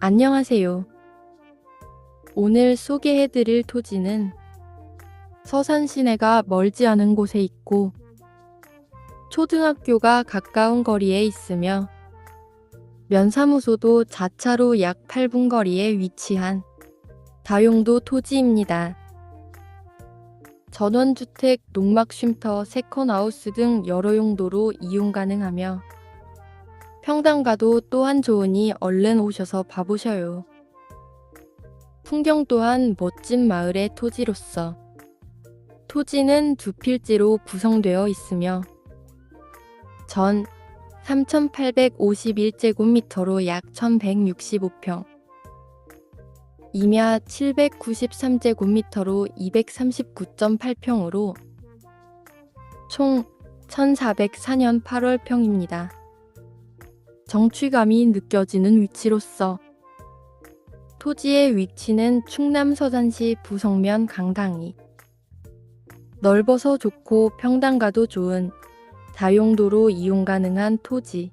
안녕하세요. 오늘 소개해드릴 토지는 서산 시내가 멀지 않은 곳에 있고 초등학교가 가까운 거리에 있으며 면사무소도 자차로 약 8분 거리에 위치한 다용도 토지입니다. 전원주택, 농막쉼터, 세컨하우스 등 여러 용도로 이용 가능하며 평당가도 또한 좋으니 얼른 오셔서 봐보셔요. 풍경 또한 멋진 마을의 토지로서 토지는 두 필지로 구성되어 있으며 전 3,851제곱미터로 약 1,165평, 임야 793제곱미터로 239.8평으로 총 1,404년 8월 평입니다. 정취감이 느껴지는 위치로서 토지의 위치는 충남 서산시 부성면 강당이 넓어서 좋고 평당가도 좋은 다용도로 이용 가능한 토지.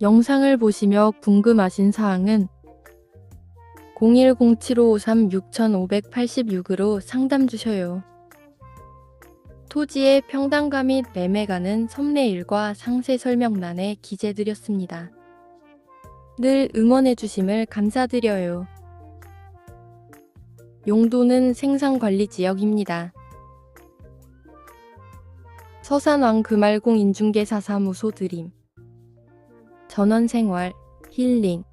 영상을 보시며 궁금하신 사항은 0107536586으로 상담 주셔요. 토지의 평당가 및 매매가는 섭내일과 상세 설명란에 기재드렸습니다. 늘 응원해 주심을 감사드려요. 용도는 생산관리 지역입니다. 서산왕 금알공 인중개사 사무소 드림 전원생활 힐링